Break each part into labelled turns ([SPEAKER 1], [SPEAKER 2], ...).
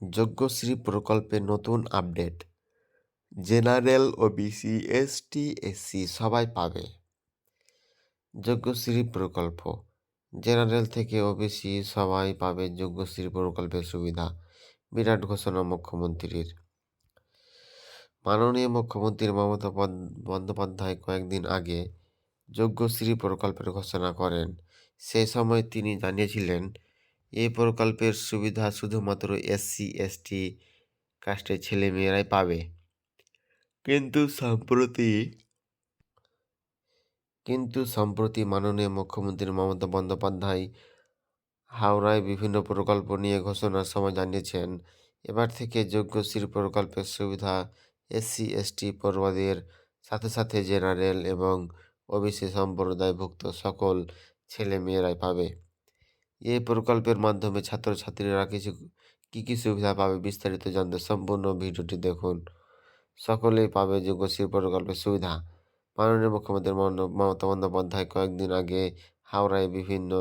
[SPEAKER 1] যজ্ঞশ্রী প্রকল্পে নতুন update. General OBC ST SC সবাই পাবে। যজ্ঞশ্রী প্রকল্প। জেনারেল থেকে ওবিসি সবাই পাবে যজ্ঞশ্রী প্রকল্পের সুবিধা। বিরাট ঘোষণা মুখ্যমন্ত্রীর। মাননীয় মুখ্যমন্ত্রী মমতা বন্দ্যোপাধ্যায় কয়েকদিন আগে যজ্ঞশ্রী প্রকল্পের ঘোষণা করেন। সেই সময় তিনি জানিয়েছিলেন এই প্রকল্পের সুবিধা শুধুমাত্র এসসি এসটি কাস্টের ছেলেমেয়েরাই পাবে। কিন্তু সম্প্রতি কিন্তু সম্প্রতি মাননীয় মুখ্যমন্ত্রী মমতা বন্দ্যোপাধ্যায় হাওড়ায় বিভিন্ন প্রকল্প নিয়ে ঘোষণার সময় জানিয়েছেন, এবার থেকে যোগ্যশ্রী প্রকল্পের সুবিধা এসসি এসটি পড়ুয়াদের সাথে সাথে জেনারেল এবং ওবিসি সম্প্রদায়ভুক্ত সকল ছেলে মেয়েরাই পাবে। এই প্রকল্পের মাধ্যমে ছাত্রছাত্রীরা কিছু, কী কী সুবিধা পাবে বিস্তারিত জানতে সম্পূর্ণ ভিডিওটি দেখুন। সকলেই পাবে যুগশ্রী প্রকল্পের সুবিধা। মাননীয় মুখ্যমন্ত্রী মমতা বন্দ্যোপাধ্যায় কয়েকদিন আগে হাওড়ায় বিভিন্ন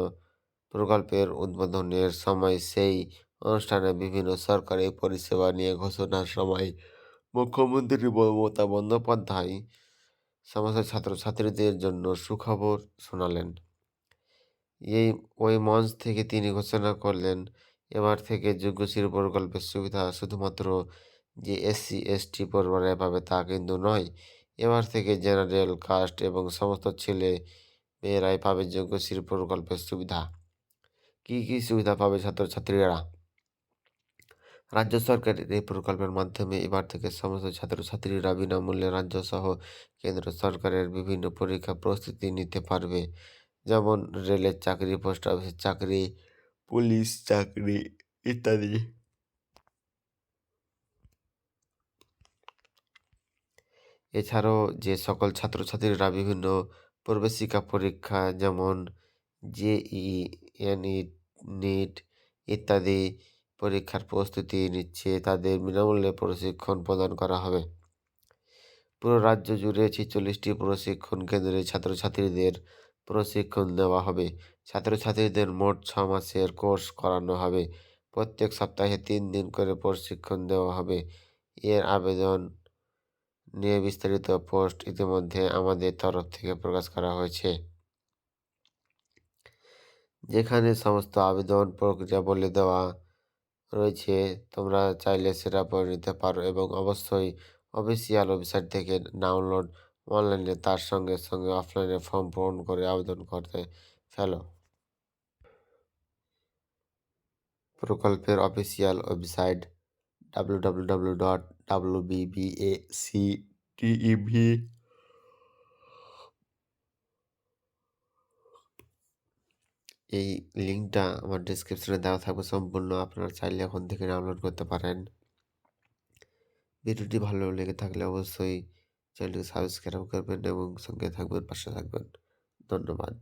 [SPEAKER 1] প্রকল্পের উদ্বোধনের সময় সেই অনুষ্ঠানে বিভিন্ন সরকারি পরিষেবা নিয়ে ঘোষণার সময় মুখ্যমন্ত্রী মমতা বন্দ্যোপাধ্যায় সমস্ত ছাত্রছাত্রীদের জন্য সুখবর শোনালেন। এই, ওই মঞ্চ থেকে তিনি ঘোষণা করলেন, এবার থেকে যুগশ্রী প্রকল্পের সুবিধা শুধুমাত্র যে এসসি, এসটি পরিবারে পাবে তা কিন্তু নয়। এবার থেকে জেনারেল, কাস্ট এবং সমস্ত ছেলে মেয়েরাই পাবে যজ্ঞশ্রী প্রকল্পের সুবিধা। কী কী সুবিধা পাবে ছাত্রছাত্রীরা? রাজ্য সরকারের এই প্রকল্পের মাধ্যমে এবার থেকে সমস্ত ছাত্রছাত্রীরা বিনামূল্যে রাজ্য সহ কেন্দ্র সরকারের বিভিন্ন পরীক্ষা প্রস্তুতি নিতে পারবে। যেমন রেলের চাকরি পোস্ট অফিসের চাকরি পুলিশ চাকরি ইত্যাদি। এছাড়াও যে সকল ছাত্রছাত্রীরা বিভিন্ন প্রবেশিকা পরীক্ষা, যেমন জেই এনইট নিট ইত্যাদি পরীক্ষার প্রস্তুতি নিচ্ছে, তাদের বিনামূল্যে প্রশিক্ষণ প্রদান করা হবে। পুরো রাজ্য জুড়ে ছেচল্লিশটি প্রশিক্ষণ কেন্দ্রে ছাত্রছাত্রীদের প্রশিক্ষণ দেওয়া হবে। ছাত্রছাত্রীদের মোট ছ মাসের কোর্স করানো হবে। প্রত্যেক সপ্তাহে তিন দিন করে প্রশিক্ষণ দেওয়া হবে। এর আবেদন নিয়ে বিস্তারিত পোস্ট ইতিমধ্যে আমাদের তরফ থেকে প্রকাশ করা হয়েছে। যেখানে সমস্ত আবেদন প্রক্রিয়া বলে দেওয়া রয়েছে, তোমরা চাইলে সেটা পড়ে নিতে পারো এবং অবশ্যই অফিসিয়াল ওয়েবসাইট থেকে ডাউনলোড অনলাইনে তার সঙ্গে সঙ্গে অফলাইনে ফর্ম পূরণ করে আবেদন করতে ফেলো। প্রকল্পের official website W W W dot W BBSC টিইভি এই লিঙ্কটা আমার ডিসক্রিপশনে দেওয়া থাকবে, সম্পূর্ণ আপনারা চাইলে এখন থেকে ডাউনলোড করতে পারেন। ভিডিওটি ভালো লেগে থাকলে অবশ্যই চ্যানেলটি সাবস্ক্রাইব করবেন এবং সঙ্গে থাকবেন পাশে থাকবেন। ধন্যবাদ।